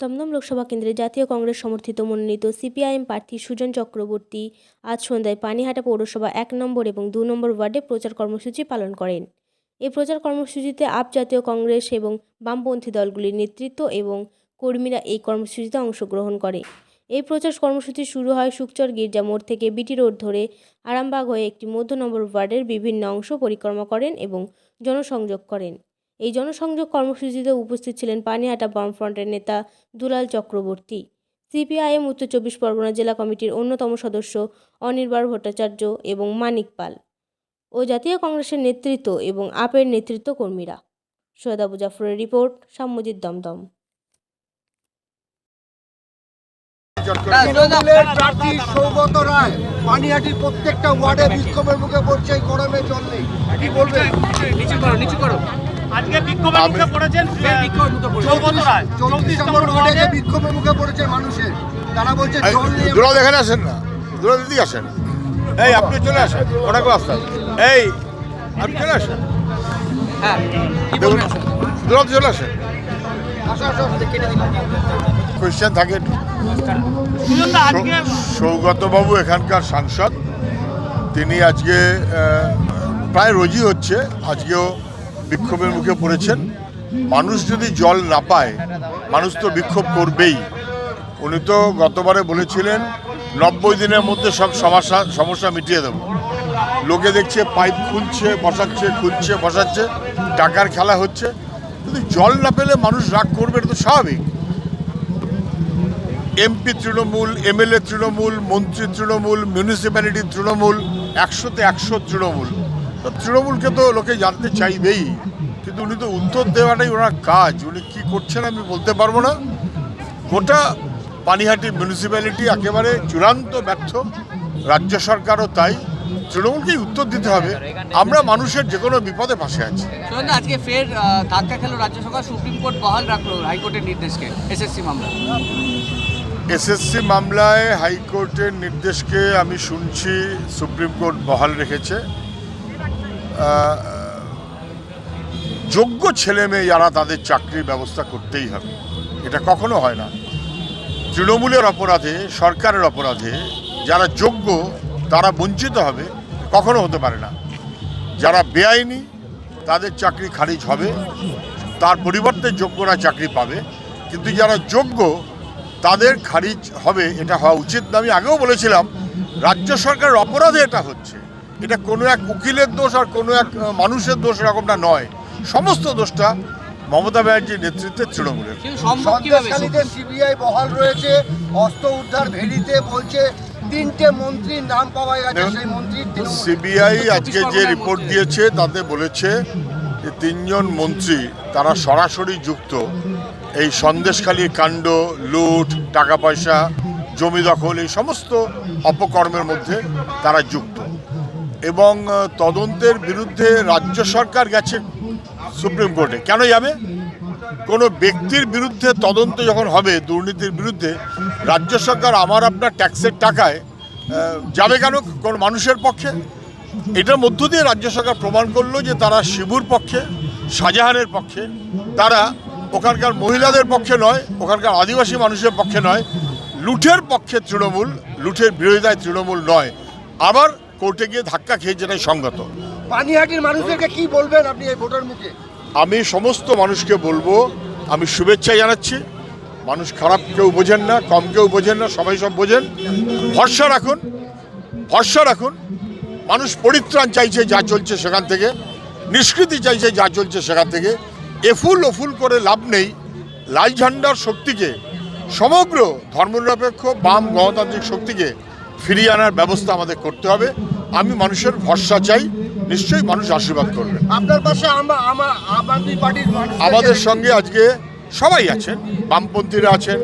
দমদম লোকসভা কেন্দ্রে জাতীয় কংগ্রেস সমর্থিত মনোনীত সিপিআইএম প্রার্থী সুজন চক্রবর্তী আজ সন্ধ্যায় পানিহাটা পৌরসভা এক নম্বর এবং দু নম্বর ওয়ার্ডে প্রচার কর্মসূচি পালন করেন। এই প্রচার কর্মসূচিতে আপ জাতীয় কংগ্রেস এবং বামপন্থী দলগুলির নেতৃত্ব এবং কর্মীরা এই কর্মসূচিতে অংশগ্রহণ করে। এই প্রচার কর্মসূচি শুরু হয় সুকচর গির্জা মোড় থেকে বিটি রোড ধরে আরামবাগ হয়ে একটি মধ্য নম্বর ওয়ার্ডের বিভিন্ন অংশ পরিক্রমা করেন এবং জনসংযোগ করেন। এই জনসংযোগ কর্মসূচিতে উপস্থিত ছিলেন পানিহাটা বামফ্রন্টের নেতা দুলাল চক্রবর্তী, সিপিআইএম উত্তর চব্বিশ পরগনা জেলা কমিটির অন্যতম সদস্য অনির্বাণ ভট্টাচার্য এবং মানিক পাল ও জাতীয় কংগ্রেসের নেতৃত্ব এবং আপের নেতৃত্ব কর্মীরা সৈয়দ আবু জাফরের রিপোর্ট, সাম্যজিৎ দমদম। তৃণমূলের প্রার্থী সৌগত রায় পানিহাটির প্রত্যেকটা ওয়ার্ডে বিক্ষোভের মুখে পড়ছে এই গরমের জন্য কি বলবেন? নিচু করো নিচু করো। আজকে বিক্ষোভের মুখে পড়েছেন ফের বিক্ষোভের মুখে পড়েছে। সৌগত রায়। চৌত্রিশ নম্বর ওয়ার্ডে বিক্ষোভের মুখে পড়েছে মানুষের। তারা বলছে জল এখানে আসেন না। দিদি আসেন। এই আপনি চলে আসেন। ওটাকে আসেন এই আপনি চলে আসেন। হ্যাঁ। চলে আসেন। কোয়েশ্চেন থাকে একটু। সৌগতবাবু এখানকার সাংসদ। তিনি আজকে প্রায় রোজই হচ্ছে, আজকেও বিক্ষোভের মুখে পড়েছেন। মানুষ যদি জল না পায়, মানুষ তো বিক্ষোভ করবেই। উনি তো গতবারে বলেছিলেন, নব্বই দিনের মধ্যে সব সমস্যা সমস্যা মিটিয়ে দেবো। লোকে দেখছে পাইপ খুলছে, বসাচ্ছে খুলছে, বসাচ্ছে, টাকার খেলা হচ্ছে। কিন্তু জল না পেলে মানুষ রাগ করবে, এটা তো স্বাভাবিক। এমপি তৃণমূল এমএলএ তৃণমূল, মন্ত্রী তৃণমূল মিউনিসিপ্যালিটি তৃণমূল, একশোতে একশো তৃণমূল। তো তৃণমূলকে তো লোকে জানতে চাইবেই, কিন্তু উনি তো উত্তর দেওয়াটাই ওনার কাজ। উনি কী করছেন আমি বলতে পারব না। গোটা পানিহাটি মিউনিসিপ্যালিটি একেবারে চূড়ান্ত ব্যর্থ। রাজ্য সরকারও তাই। তৃণমূলকেই উত্তর দিতে হবে। আমরা মানুষের যে কোনো বিপদে পাশে আছি। আজকে ফের ধাক্কা খেলো রাজ্য সরকার সুপ্রিম কোর্ট বহাল রাখল হাইকোর্টের নির্দেশকে এসএসসি মামলা এসএসসি মামলায় হাইকোর্টের নির্দেশকে আমি শুনছি সুপ্রিম কোর্ট বহাল রেখেছে। যোগ্য ছেলে মেয়ে যারা তাদের চাকরির ব্যবস্থা করতেই হবে। এটা কখনো হয় না। তৃণমূলের অপরাধে সরকারের অপরাধে যারা যোগ্য তারা বঞ্চিত হবে কখনো হতে পারে না। যারা বেআইনি তাদের চাকরি খারিজ হবে তার পরিবর্তে যোগ্যরা চাকরি পাবে। কিন্তু যারা যোগ্য তাদের খারিজ হবে এটা হওয়া উচিত না। আমি আগেও বলেছিলাম রাজ্য সরকারের অপরাধে এটা হচ্ছে। এটা কোনো এক উকিলের দোষ আর কোনো এক মানুষের দোষ এরকমটা নয়। সমস্ত দোষটা মমতা ব্যানার্জির নেতৃত্বে তৃণমূলের। সিবিআই বহাল রয়েছে অস্ত্র উদ্ধার ভেরিতে বলছে তিনটে মন্ত্রীর নাম পাওয়া গেছে সেই মন্ত্রী সিবিআই আজকে যে রিপোর্ট দিয়েছে তাতে বলেছে যে তিনজন মন্ত্রী তারা সরাসরি যুক্ত। এই সন্দেশখালী কাণ্ড লুট টাকা পয়সা জমি দখল এই সমস্ত অপকর্মের মধ্যে তারা যুক্ত। এবং তদন্তের বিরুদ্ধে রাজ্য সরকার গেছে সুপ্রিম কোর্টে। কেন যাবে? কোনো ব্যক্তির বিরুদ্ধে তদন্ত যখন হবে দুর্নীতির বিরুদ্ধে রাজ্য সরকার আমার আপনার ট্যাক্সের টাকায় যাবে কেন কোন মানুষের পক্ষে? এটার মধ্য দিয়ে রাজ্য সরকার প্রমাণ করল যে তারা শিবুর পক্ষে শাহজাহানের পক্ষে তারা ওখানকার মহিলাদের পক্ষে নয় ওখানকার আদিবাসী মানুষের পক্ষে নয় লুঠের পক্ষে তৃণমূল লুঠের বিরোধিতায় তৃণমূল নয়। আবার কোর্টে গিয়ে ধাক্কা খেয়ে যেটাই সঙ্গত। পানিহাটির মানুষদেরকে কি বলবেন আপনি এই ভোটের মুখে? আমি সমস্ত মানুষকে বলব আমি শুভেচ্ছা জানাচ্ছি। মানুষ খারাপ কেউ বোঝেন না কম কেউ বোঝেন না সবাই সব বোঝেন। ভরসা রাখুন ভরসা রাখুন। মানুষ পরিত্রাণ চাইছে যা চলছে সেখান থেকে নিষ্কৃতি চাইছে যা চলছে সেখান থেকে। এফুল ওফুল করে লাভ নেই। লাল ঝান্ডার শক্তিকে সমগ্র ধর্মনিরপেক্ষ বাম গণতান্ত্রিক শক্তিকে ফিরিয়ে আনার ব্যবস্থা আমাদের করতে হবে। আমি মানুষের ভরসা চাই নিশ্চয়ই মানুষ আশীর্বাদ করবেন আপনার পাশে আমাদের সঙ্গে আজকে সবাই আছেন, বামপন্থীরা আছেন,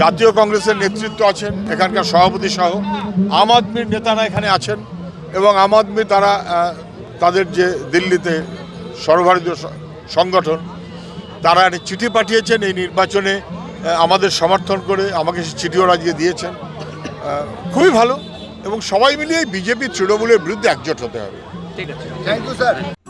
জাতীয় কংগ্রেসের নেতৃত্ব আছেন, এখানকার সভাপতি সহ আম আদমির নেতারা এখানে আছেন এবং আম আদমি তারা তাদের যে দিল্লিতে সর্বভারতীয় সংগঠন, তারা চিঠি পাঠিয়েছেন এই নির্বাচনে আমাদের সমর্থন করে আমাকে সে চিঠি ওরা আজকে দিয়েছেন খুবই ভালো এবং সবাই মিলিয়ে বিজেপি তৃণমূলের বিরুদ্ধে একজোট হতে হবে। ঠিক আছে। Thank you sir